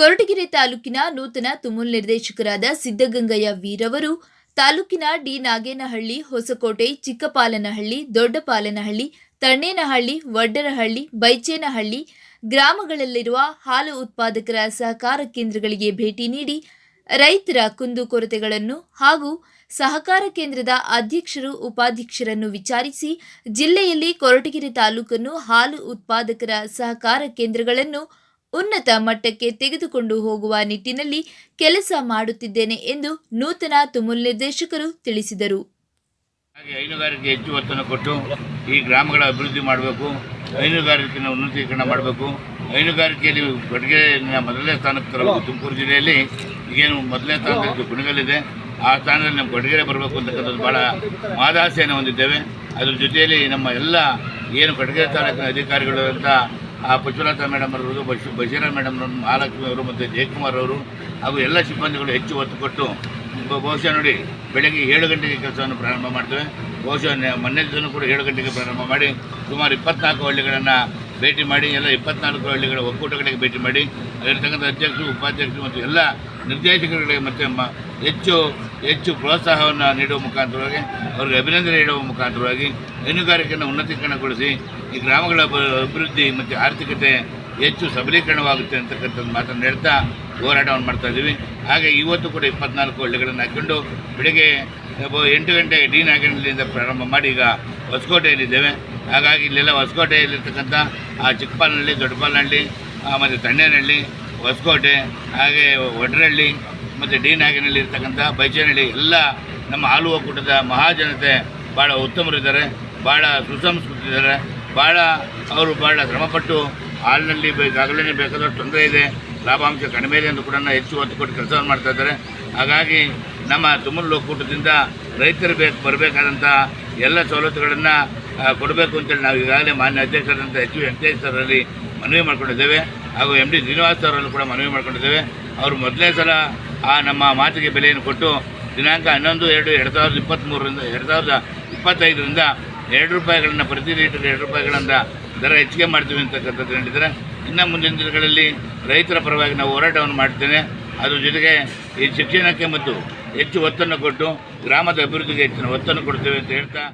ಕೊರಟಗೆರೆ ತಾಲೂಕಿನ ನೂತನ ತುಮುಲ್ ನಿರ್ದೇಶಕರಾದ ಸಿದ್ದಗಂಗಯ್ಯ ವೀರವರು, ತಾಲೂಕಿನ ಡಿ ನಾಗೇನಹಳ್ಳಿ, ಹೊಸಕೋಟೆ, ಚಿಕ್ಕಪಾಲನಹಳ್ಳಿ, ದೊಡ್ಡಪಾಲನಹಳ್ಳಿ, ತಣ್ಣೇನಹಳ್ಳಿ ವಡ್ಡರಹಳ್ಳಿ ಬೈಚೇನಹಳ್ಳಿ ಗ್ರಾಮಗಳಲ್ಲಿರುವ ಹಾಲು ಉತ್ಪಾದಕರ ಸಹಕಾರ ಕೇಂದ್ರಗಳಿಗೆ ಭೇಟಿ ನೀಡಿ ರೈತರ ಕುಂದುಕೊರತೆಗಳನ್ನು ಹಾಗೂ ಸಹಕಾರ ಕೇಂದ್ರದ ಅಧ್ಯಕ್ಷರು ಉಪಾಧ್ಯಕ್ಷರನ್ನು ವಿಚಾರಿಸಿ ಜಿಲ್ಲೆಯಲ್ಲಿ ಕೊರಟಗೆರೆ ತಾಲೂಕನ್ನು ಹಾಲು ಉತ್ಪಾದಕರ ಸಹಕಾರ ಕೇಂದ್ರಗಳನ್ನು ಉನ್ನತ ಮಟ್ಟಕ್ಕೆ ತೆಗೆದುಕೊಂಡು ಹೋಗುವ ನಿಟ್ಟಿನಲ್ಲಿ ಕೆಲಸ ಮಾಡುತ್ತಿದ್ದೇನೆ ಎಂದು ನೂತನ ತುಮುಲ್ ನಿರ್ದೇಶಕರು ತಿಳಿಸಿದರು. ಹಾಗೆ ಹೈನುಗಾರಿಕೆ ಹೆಚ್ಚು ಒತ್ತನ್ನು ಕೊಟ್ಟು ಈ ಗ್ರಾಮಗಳ ಅಭಿವೃದ್ಧಿ ಮಾಡಬೇಕು ಹೈನುಗಾರಿಕೆನ ಉನ್ನತೀಕರಣ ಮಾಡಬೇಕು. ಹೈನುಗಾರಿಕೆಯಲ್ಲಿ ಕೊಡುಗೆನ ಮೊದಲನೇ ಸ್ಥಾನಕ್ಕೆ ತರಬೇಕು ತುಮಕೂರು ಜಿಲ್ಲೆಯಲ್ಲಿ. ಈಗೇನು ಮೊದಲನೇ ಸ್ಥಾನದಲ್ಲಿ ಗುಣಗಳಿದೆ ಆ ಸ್ಥಾನದಲ್ಲಿ ನಮ್ಮ ಕೊಡುಗೆರೆ ಬರಬೇಕು ಅಂತಕ್ಕಂಥದ್ದು ಭಾಳ ಮಾದಾಸೆಯನ್ನು ಹೊಂದಿದ್ದೇವೆ. ಅದರ ಜೊತೆಯಲ್ಲಿ ನಮ್ಮ ಎಲ್ಲ ಏನು ಕೊಡಗೆರೆ ತಾಲೂಕಿನ ಅಧಿಕಾರಿಗಳು ಅಂತ ಆ ಪಶುನಾಥ ಮೇಡಮ್ ಅವರು ಬಶ್, ಬಶೀರಾ ಮೇಡಮ್ ಮಹಾಲಕ್ಷ್ಮಿ ಅವರು ಮತ್ತು ಜಯಕುಮಾರ್ ಅವರು ಹಾಗೂ ಎಲ್ಲ ಸಿಬ್ಬಂದಿಗಳು ಹೆಚ್ಚು ಒತ್ತು ಕೊಟ್ಟು ಬಹುಶಃ ನೋಡಿ ಬೆಳಗ್ಗೆ ಏಳು ಗಂಟೆಗೆ ಕೆಲಸವನ್ನು ಪ್ರಾರಂಭ ಮಾಡ್ತೇವೆ. ಬಹುಶಃ ಮೊನ್ನೆ ದಿನ ಕೂಡ ಏಳು ಗಂಟೆಗೆ ಪ್ರಾರಂಭ ಮಾಡಿ, ಸುಮಾರು ಇಪ್ಪತ್ನಾಲ್ಕು ಹಳ್ಳಿಗಳನ್ನು ಭೇಟಿ ಮಾಡಿ, ಎಲ್ಲ ಇಪ್ಪತ್ನಾಲ್ಕು ಹಳ್ಳಿಗಳ ಒಕ್ಕೂಟಗಳಿಗೆ ಭೇಟಿ ಮಾಡಿ, ಅಲ್ಲಿರ್ತಕ್ಕಂಥ ಅಧ್ಯಕ್ಷರು, ಉಪಾಧ್ಯಕ್ಷರು ಮತ್ತು ಎಲ್ಲ ನಿರ್ದೇಶಕರುಗಳಿಗೆ ಮತ್ತು ಹೆಚ್ಚು ಹೆಚ್ಚು ಪ್ರೋತ್ಸಾಹವನ್ನು ನೀಡುವ ಮುಖಾಂತರವಾಗಿ, ಅವರಿಗೆ ಅಭಿನಂದನೆ ನೀಡುವ ಮುಖಾಂತರವಾಗಿ ಹೈನುಗಾರಿಕೆಯನ್ನು ಉನ್ನತೀಕರಣಗೊಳಿಸಿ ಈ ಗ್ರಾಮಗಳ ಅಭಿವೃದ್ಧಿ ಮತ್ತು ಆರ್ಥಿಕತೆ ಹೆಚ್ಚು ಸಬಲೀಕರಣವಾಗುತ್ತೆ ಅಂತಕ್ಕಂಥದ್ದು ಮಾತನ್ನು ಹೇಳ್ತಾ ಹೋರಾಟವನ್ನು ಮಾಡ್ತಾ ಇದ್ದೀವಿ. ಹಾಗೆ ಇವತ್ತು ಕೂಡ ಇಪ್ಪತ್ನಾಲ್ಕು ಹಳ್ಳಿಗಳನ್ನು ಹಾಕ್ಕೊಂಡು ಬೆಳಿಗ್ಗೆ ಎಂಟು ಗಂಟೆ ಡಿ ನಾಗನಹಳ್ಳಿಯಿಂದ ಪ್ರಾರಂಭ ಮಾಡಿ ಈಗ ಹೊಸಕೋಟೆಯಲ್ಲಿದ್ದೇವೆ. ಹಾಗಾಗಿ ಇಲ್ಲೆಲ್ಲ ಹೊಸಕೋಟೆಯಲ್ಲಿರ್ತಕ್ಕಂಥ ಆ ಚಿಕ್ಕಪಾಲನಹಳ್ಳಿ, ದೊಡ್ಡಪಾಲನಹಳ್ಳಿ ಮತ್ತು ತಣ್ಣೇನಹಳ್ಳಿ ಹೊಸಕೋಟೆ, ಹಾಗೆ ಒಡ್ರಹಳ್ಳಿ ಮತ್ತು ಡಿ ನಾಗನಹಳ್ಳಿ ಇರ್ತಕ್ಕಂಥ ಬೈಚೇನಹಳ್ಳಿ ಎಲ್ಲ ನಮ್ಮ ಹಾಲು ಒಕ್ಕೂಟದ ಮಹಾಜನತೆ ಭಾಳ ಉತ್ತಮರಿದ್ದಾರೆ. ಭಾಳ ಸುಸಂಸ್ಕೃತಿದ್ದಾರೆ. ಭಾಳ ಅವರು ಭಾಳ ಶ್ರಮಪಟ್ಟು ಹಾಲಿನಲ್ಲಿ ಈಗಾಗಲೇ ಬೇಕಾದಷ್ಟು ತೊಂದರೆ ಇದೆ. ಲಾಭಾಂಶ ಕಡಿಮೆ ಇದೆ ಎಂದು ಕೂಡ ಹೆಚ್ಚು ಒತ್ತು ಕೊಟ್ಟು ಕೆಲಸವನ್ನು ಮಾಡ್ತಾ ಇದ್ದಾರೆ. ಹಾಗಾಗಿ ನಮ್ಮ ತುಮಲ್ ಒಕ್ಕೂಟದಿಂದ ರೈತರು ಬೇಕು ಬರಬೇಕಾದಂಥ ಎಲ್ಲ ಸವಲತ್ತುಗಳನ್ನು ಕೊಡಬೇಕು ಅಂತೇಳಿ ನಾವು ಈಗಾಗಲೇ ಮಾನ್ಯ ಅಧ್ಯಕ್ಷರಾದಂಥ ಎಚ್ ವಿ ವೆಂಕಟೇಶ್ ಸರಲ್ಲಿ ಮನವಿ ಮಾಡ್ಕೊಂಡಿದ್ದೇವೆ. ಹಾಗೂ ಎಂ ಡಿ ಶ್ರೀನಿವಾಸ್ ಅವರಲ್ಲೂ ಕೂಡ ಮನವಿ ಮಾಡ್ಕೊಂಡಿದ್ದೇವೆ. ಅವರು ಮೊದಲನೇ ಸಲ ಆ ನಮ್ಮ ಮಾತಿಗೆ ಬೆಲೆಯನ್ನು ಕೊಟ್ಟು ದಿನಾಂಕ ಹನ್ನೊಂದು, ಎರಡು ಎರಡು ಸಾವಿರದ ಇಪ್ಪತ್ತ್ಮೂರರಿಂದ ಎರಡು ಸಾವಿರದ ಇಪ್ಪತ್ತೈದರಿಂದ ಎರಡು ರೂಪಾಯಿಗಳನ್ನು, ಪ್ರತಿ ಲೀಟರ್ ಎರಡು ರೂಪಾಯಿಗಳನ್ನು ದರ ಹೆಚ್ಚಿಗೆ ಮಾಡ್ತೀವಿ ಅಂತಕ್ಕಂಥದ್ದು ಹೇಳಿದರೆ, ಇನ್ನು ಮುಂದಿನ ದಿನಗಳಲ್ಲಿ ರೈತರ ಪರವಾಗಿ ನಾವು ಹೋರಾಟವನ್ನು ಮಾಡ್ತೇನೆ. ಅದ್ರ ಜೊತೆಗೆ ಈ ಶಿಕ್ಷಣಕ್ಕೆ ಮತ್ತು ಹೆಚ್ಚು ಒತ್ತನ್ನು ಕೊಟ್ಟು ಗ್ರಾಮದ ಅಭಿವೃದ್ಧಿಗೆ ಹೆಚ್ಚಿನ ಒತ್ತನ್ನು ಕೊಡ್ತೇವೆ ಅಂತ ಹೇಳ್ತಾ